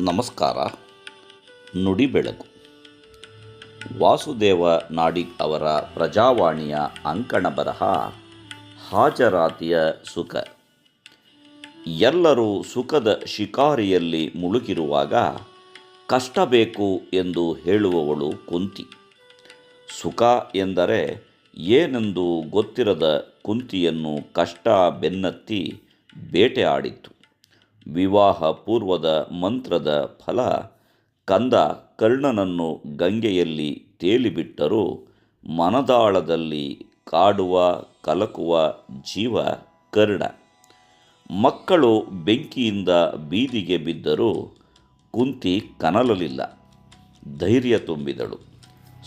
ನಮಸ್ಕಾರ. ನುಡಿ ಬೆಳಕು ವಾಸುದೇವ ನಾಡಿಗ್ ಅವರ ಪ್ರಜಾವಾಣಿಯ ಅಂಕಣ ಬರಹ, ಹಾಜರಾತಿಯ ಸುಖ. ಎಲ್ಲರೂ ಸುಖದ ಶಿಕಾರಿಯಲ್ಲಿ ಮುಳುಗಿರುವಾಗ ಕಷ್ಟ ಬೇಕು ಎಂದು ಹೇಳುವವಳು ಕುಂತಿ. ಸುಖ ಎಂದರೆ ಏನೆಂದು ಗೊತ್ತಿರದ ಕುಂತಿಯನ್ನು ಕಷ್ಟ ಬೆನ್ನತ್ತಿ ಬೇಟೆ ಆಡಿತ್ತು ವಿವಾಹ ಪೂರ್ವದ ಮಂತ್ರದ ಫಲ ಕಂದ ಕರ್ಣನನ್ನು ಗಂಗೆಯಲ್ಲಿ ತೇಲಿಬಿಟ್ಟರೂ ಮನದಾಳದಲ್ಲಿ ಕಾಡುವ ಕಲಕುವ ಜೀವ ಕರ್ಣ. ಮಕ್ಕಳು ಬೆಂಕಿಯಿಂದ ಬೀದಿಗೆ ಬಿದ್ದರೂ ಕುಂತಿ ಕನಲಲಿಲ್ಲ. ಧೈರ್ಯ ತುಂಬಿದಳು.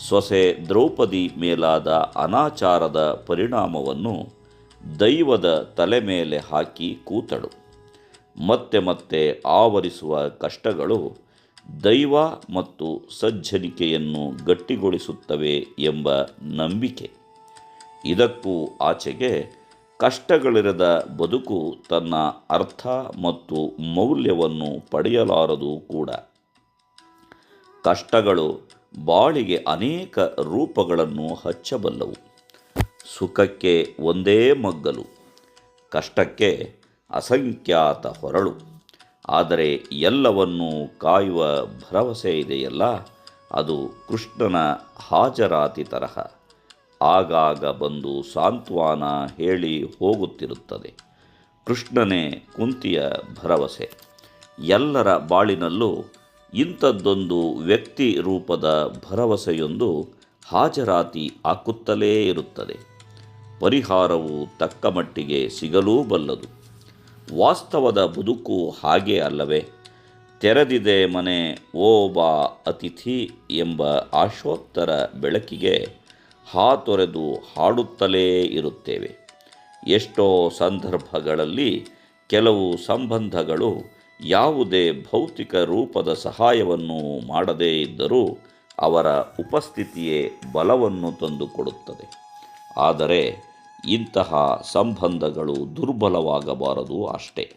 ಸೊಸೆ ದ್ರೌಪದಿ ಮೇಲಾದ ಅನಾಚಾರದ ಪರಿಣಾಮವನ್ನು ದೈವದ ತಲೆ ಮೇಲೆ ಹಾಕಿ ಕೂತಳು. ಮತ್ತೆ ಮತ್ತೆ ಆವರಿಸುವ ಕಷ್ಟಗಳು ದೈವ ಮತ್ತು ಸಜ್ಜನಿಕೆಯನ್ನು ಗಟ್ಟಿಗೊಳಿಸುತ್ತವೆ ಎಂಬ ನಂಬಿಕೆ. ಇದಕ್ಕೂ ಆಚೆಗೆ ಕಷ್ಟಗಳಿರದ ಬದುಕು ತನ್ನ ಅರ್ಥ ಮತ್ತು ಮೌಲ್ಯವನ್ನು ಪಡೆಯಲಾರದು ಕೂಡ. ಕಷ್ಟಗಳು ಬಾಳಿಗೆ ಅನೇಕ ರೂಪಗಳನ್ನು ಹಚ್ಚಬಲ್ಲವು. ಸುಖಕ್ಕೆ ಒಂದೇ ಮಗ್ಗಲು, ಕಷ್ಟಕ್ಕೆ ಅಸಂಖ್ಯಾತ ಹೊರಳು. ಆದರೆ ಎಲ್ಲವನ್ನೂ ಕಾಯುವ ಭರವಸೆ ಇದೆಯಲ್ಲ, ಅದು ಕೃಷ್ಣನ ಹಾಜರಾತಿ ತರಹ. ಆಗಾಗ ಬಂದು ಸಾಂತ್ವಾನ ಹೇಳಿ ಹೋಗುತ್ತಿರುತ್ತದೆ. ಕೃಷ್ಣನೇ ಕುಂತಿಯ ಭರವಸೆ. ಎಲ್ಲರ ಬಾಳಿನಲ್ಲೂ ಇಂಥದ್ದೊಂದು ವ್ಯಕ್ತಿ ರೂಪದ ಭರವಸೆಯೊಂದು ಹಾಜರಾತಿ ಹಾಕುತ್ತಲೇ ಇರುತ್ತದೆ. ಪರಿಹಾರವು ತಕ್ಕ ಮಟ್ಟಿಗೆ ಸಿಗಲೂ ಬಲ್ಲದು. ವಾಸ್ತವದ ಬದುಕು ಹಾಗೆ ಅಲ್ಲವೇ? ತೆರೆದಿದೆ ಮನೆ ಓ ಬಾ ಅತಿಥಿ ಎಂಬ ಆಶೋತ್ತರ ಬೆಳಕಿಗೆ ಹಾ ತೊರೆದು ಹಾಡುತ್ತಲೇ ಇರುತ್ತೇವೆ. ಎಷ್ಟೋ ಸಂದರ್ಭಗಳಲ್ಲಿ ಕೆಲವು ಸಂಬಂಧಗಳು ಯಾವುದೇ ಭೌತಿಕ ರೂಪದ ಸಹಾಯವನ್ನು ಮಾಡದೇ ಇದ್ದರೂ ಅವರ ಉಪಸ್ಥಿತಿಯೇ ಬಲವನ್ನು ತಂದುಕೊಡುತ್ತದೆ. ಆದರೆ ಇಂತಹ ಸಂಬಂಧಗಳು ದುರ್ಬಲವಾಗಬಾರದು ಅಷ್ಟೇ.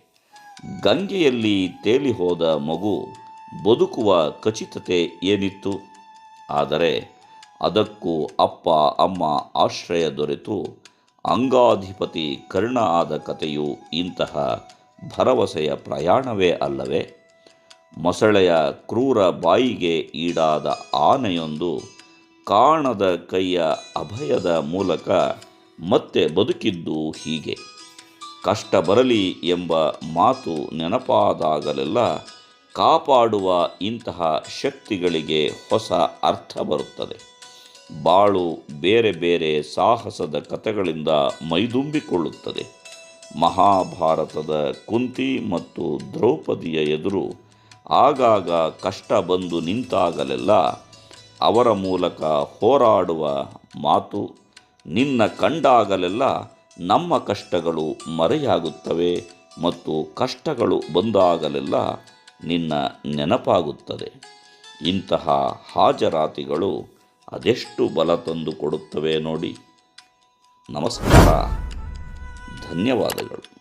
ಗಂಗೆಯಲ್ಲಿ ತೇಲಿಹೋದ ಮಗು ಬದುಕುವ ಖಚಿತತೆ ಏನಿತ್ತು? ಆದರೆ ಅದಕ್ಕೂ ಅಪ್ಪ, ಅಮ್ಮ ಆಶ್ರಯ ದೊರೆತು ಅಂಗಾಧಿಪತಿ ಕರ್ಣ ಆದ ಕಥೆಯು ಇಂತಹ ಭರವಸೆಯ ಪ್ರಯಾಣವೇ ಅಲ್ಲವೇ? ಮೊಸಳೆಯ ಕ್ರೂರ ಬಾಯಿಗೆ ಈಡಾದ ಆನೆಯೊಂದು ಕಾಣದ ಕೈಯ ಅಭಯದ ಮೂಲಕ ಮತ್ತೆ ಬದುಕಿದ್ದು ಹೀಗೆ. ಕಷ್ಟ ಬರಲಿ ಎಂಬ ಮಾತು ನೆನಪಾದಾಗಲೆಲ್ಲ ಕಾಪಾಡುವ ಇಂತಹ ಶಕ್ತಿಗಳಿಗೆ ಹೊಸ ಅರ್ಥ ಬರುತ್ತದೆ. ಬಾಳು ಬೇರೆ ಬೇರೆ ಸಾಹಸದ ಕಥೆಗಳಿಂದ ಮೈದುಂಬಿಕೊಳ್ಳುತ್ತದೆ. ಮಹಾಭಾರತದ ಕುಂತಿ ಮತ್ತು ದ್ರೌಪದಿಯ ಎದುರು ಆಗಾಗ ಕಷ್ಟ ಬಂದು ನಿಂತಾಗಲೆಲ್ಲ ಅವರ ಮೂಲಕ ಹೋರಾಡುವ ಮಾತು ನಿನ್ನ ಕಂಡಾಗಲೆಲ್ಲ ನಮ್ಮ ಕಷ್ಟಗಳು ಮರೆಯಾಗುತ್ತವೆ ಮತ್ತು ಕಷ್ಟಗಳು ಬಂದಾಗಲೆಲ್ಲ ನಿನ್ನ ನೆನಪಾಗುತ್ತದೆ. ಇಂತಹ ಹಾಜರಾತಿಗಳು ಅದೆಷ್ಟು ಬಲ ತಂದು ಕೊಡುತ್ತವೆ ನೋಡಿ. ನಮಸ್ಕಾರ. ಧನ್ಯವಾದಗಳು.